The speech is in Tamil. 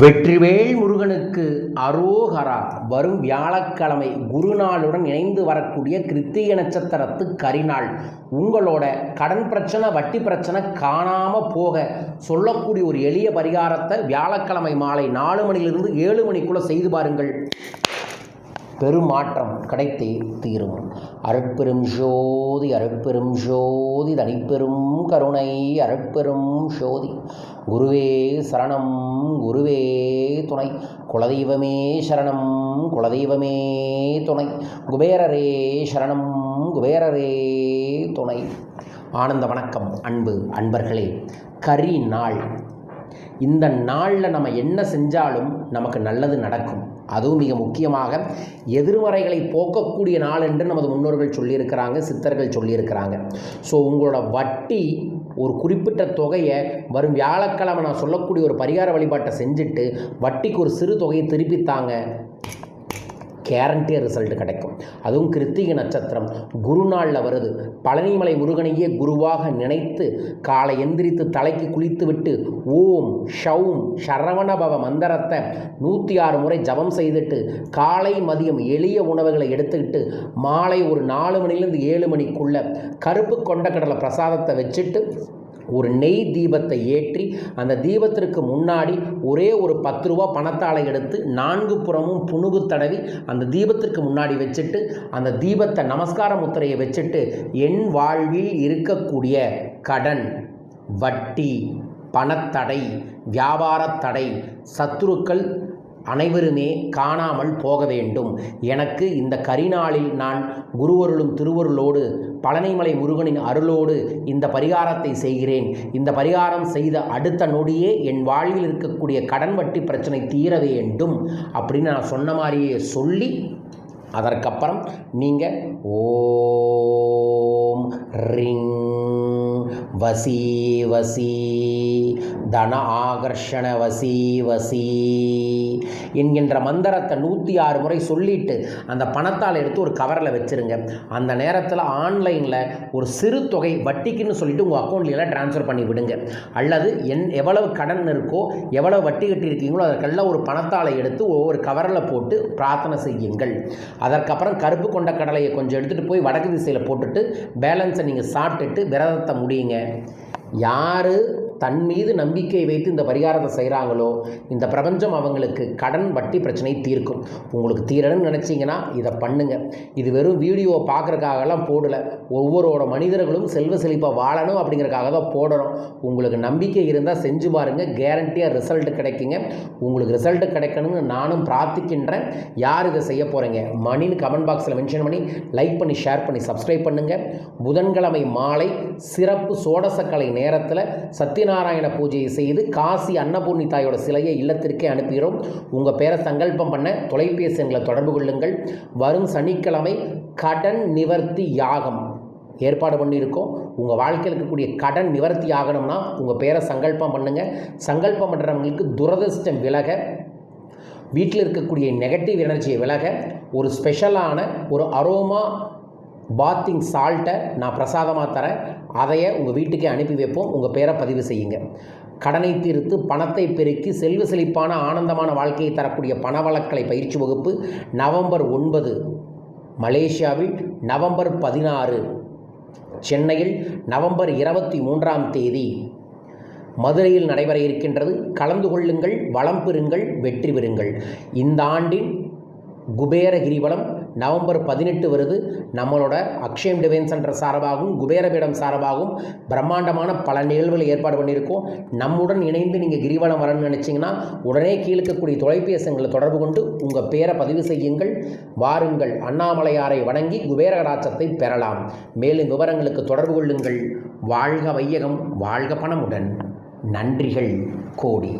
வெற்றிவேல் முருகனுக்கு அரோகரா வரும் வியாழக்கிழமை குருநாளுடன் இணைந்து வரக்கூடிய கிருத்திய நட்சத்திரத்து கரிநாள். உங்களோட கடன் பிரச்சனை வட்டி பிரச்சனை காணாமல் போக சொல்லக்கூடிய ஒரு எளிய பரிகாரத்தை வியாழக்கிழமை மாலை நாலு மணிலிருந்து ஏழு மணிக்குள்ளே செய்து பாருங்கள். பெருமாற்றம் கிடைத்தே தீரும். அருட்பெரும் ஜோதி அருட்பெரும் ஜோதி தனிப்பெரும் கருணை அருட்பெரும் ஜோதி. குருவே சரணம் குருவே துணை. குலதெய்வமே சரணம் குலதெய்வமே துணை. குபேரரே சரணம் குபேரரே துணை. ஆனந்த வணக்கம் அன்பு அன்பர்களே. கரி நாள். இந்த நாளில் நம்ம என்ன செஞ்சாலும் நமக்கு நல்லது நடக்கும். அதுவும் மிக முக்கியமாக எதிர்மறைகளை போக்கக்கூடிய நாள் என்று நமது முன்னோர்கள் சொல்லியிருக்கிறாங்க சித்தர்கள் சொல்லியிருக்கிறாங்க. ஸோ உங்களோட வட்டி ஒரு குறிப்பிட்ட தொகையை வரும் வியாழக்கிழமை நான் சொல்லக்கூடிய ஒரு பரிகார வழிபாட்டை செஞ்சுட்டு வட்டிக்கு ஒரு சிறு தொகையை திருப்பித்தாங்க கேரண்டியாக ரிசல்ட் கிடைக்கும். அதுவும் கிருத்திகை நட்சத்திரம். குருநாளில் வருது. பழனிமலை முருகனையே குருவாக நினைத்து காலை எந்திரித்து தலைக்கு குளித்துவிட்டு ஓம் ஷவும் சரவணபவ மந்திரத்தை நூற்றி ஆறு முறை ஜபம் செய்துட்டு காலை மதியம் எளிய உணவுகளை எடுத்துக்கிட்டு மாலை ஒரு நாலு மணிலேருந்து ஏழு மணிக்குள்ள கருப்பு கொண்டக்கடலை பிரசாதத்தை வச்சுட்டு ஒரு நெய் தீபத்தை ஏற்றி அந்த தீபத்திற்கு முன்னாடி ஒரே ஒரு பத்து ரூபா பணத்தாளை எடுத்து நான்கு புறமும் புணுகு தடவி அந்த தீபத்திற்கு முன்னாடி வச்சுட்டு அந்த தீபத்தை நமஸ்கார முத்திரையை வச்சுட்டு என் வாழ்வில் இருக்கக்கூடிய கடன் வட்டி பணத்தடை வியாபாரத் தடை சத்துருக்கள் அனைவருமே காணாமல் போக வேண்டும். எனக்கு இந்த கரிநாளில் நான் குருவருளும் திருவருளோடு பழனிமலை முருகனின் அருளோடு இந்த பரிகாரத்தை செய்கிறேன். இந்த பரிகாரம் செய்த அடுத்த நொடியே என் வாழ்வில் இருக்கக்கூடிய கடன் வட்டி பிரச்சனை தீர வேண்டும். அப்படின்னு நான் சொன்ன மாதிரியே சொல்லி அதற்கப்புறம் நீங்கள் ஓம் ரிங் வசி வசீ தன ஆகர்ஷண வசி வசி என்கின்ற மந்திரத்தை நூற்றி ஆறு முறை சொல்லிட்டு அந்த பணத்தால் எடுத்து ஒரு கவரில் வச்சுருங்க. அந்த நேரத்தில் ஆன்லைனில் ஒரு சிறு தொகை வட்டிக்குன்னு சொல்லிட்டு உங்கள் அக்கௌண்ட்லாம் ட்ரான்ஸ்ஃபர் பண்ணி விடுங்க. அல்லது என் எவ்வளவு கடன் இருக்கோ எவ்வளவு வட்டி கட்டியிருக்கீங்களோ அதற்கெல்லாம் ஒரு பணத்தாளை எடுத்து ஒவ்வொரு கவரில் போட்டு பிரார்த்தனை செய்யுங்கள். அதற்கப்புறம் கருப்பு கொண்ட கடலையை கொஞ்சம் எடுத்துகிட்டு போய் வடக்கு திசையில் போட்டுட்டு பேலன்ஸை நீங்கள் சாப்பிட்டுட்டு விரதத்தை முடியுங்க. யார் தன் மீது நம்பிக்கை வைத்து இந்த பரிகாரத்தை செய்கிறாங்களோ இந்த பிரபஞ்சம் அவங்களுக்கு கடன் வட்டி பிரச்சனை தீர்க்கும். உங்களுக்கு தீரணும்னு நினச்சிங்கன்னா இதை பண்ணுங்கள் இது வெறும் வீடியோ பார்க்குறக்காகலாம் போடலை. ஒவ்வொருவோட மனிதர்களும் செல்வ செழிப்பாக வாழணும் அப்படிங்கிறக்காக தான் போடணும். உங்களுக்கு நம்பிக்கை இருந்தால் செஞ்சு பாருங்கள் கேரண்டியாக ரிசல்ட் கிடைக்குங்க. உங்களுக்கு ரிசல்ட் கிடைக்கணும்னு நானும் பிரார்த்திக்கின்றேன். யார் இதை செய்ய போகிறீங்க மணின்னு கமெண்ட் பாக்ஸில் மென்ஷன் பண்ணி லைக் பண்ணி ஷேர் பண்ணி சப்ஸ்கிரைப் பண்ணுங்கள் புதன்கிழமை மாலை சிறப்பு சோடசக்கலை நேரத்தில் சத்யநாராயண பூஜையை செய்து காசி அன்னபூர்ணி தாயோட சிலையை இல்லத்திற்கே அனுப்புகிறோம் உங்கள் பேரை சங்கல்பம் பண்ண தொலைபேசி எங்களை தொடர்பு கொள்ளுங்கள். வரும் சனிக்கிழமை கடன் நிவர்த்தி யாகம் ஏற்பாடு பண்ணியிருக்கோம். உங்கள் வாழ்க்கையில் இருக்கக்கூடிய கடன் நிவர்த்தி ஆகணும்னா உங்கள் பேரை சங்கல்பம் பண்ணுங்கள் சங்கல்பம் பண்ணுறவங்களுக்கு துரதிர்ஷ்டம் விலக வீட்டில் இருக்கக்கூடிய நெகட்டிவ் எனர்ஜியை விலக ஒரு ஸ்பெஷலான ஒரு அரோமா பாத்திங் சால்ட்டை நான் பிரசாதமாக தரேன். அதையே உங்கள் வீட்டுக்கே அனுப்பி வைப்போம். உங்கள் பேரை பதிவு செய்யுங்க. கடனை தீர்த்து பணத்தை பெருக்கி செல்வ செழிப்பான ஆனந்தமான வாழ்க்கையை தரக்கூடிய பணவளக்கலை பயிற்சி வகுப்பு நவம்பர் ஒன்பது மலேசியாவில் நவம்பர் பதினாறு சென்னையில் நவம்பர் இருபத்தி மூன்றாம் தேதி மதுரையில் நடைபெற இருக்கின்றது. கலந்து கொள்ளுங்கள் வளம் பெறுங்கள் வெற்றி பெறுங்கள். இந்த ஆண்டின் குபேர கிரிவலம் நவம்பர் பதினெட்டு வருது. நம்மளோட அக்ஷயம் டிவைன் சென்டர் சார்பாகவும் குபேரபீடம் சார்பாகவும் பிரம்மாண்டமான பல நிகழ்வுகளை ஏற்பாடு பண்ணியிருக்கோம். நம்முடன் இணைந்து நீங்கள் கிரிவலம் வரணும்னு நினச்சிங்கன்னா உடனே கீழ்க்கக்கூடிய தொலைபேசிகளை தொடர்பு கொண்டு உங்கள் பேரை பதிவு செய்யுங்கள். வாருங்கள். அண்ணாமலையாரை வணங்கி குபேர கடாச்சத்தை பெறலாம். மேலும் விவரங்களுக்கு தொடர்பு கொள்ளுங்கள். வாழ்க வையகம் வாழ்க பணமுடன். நன்றிகள். கோடி.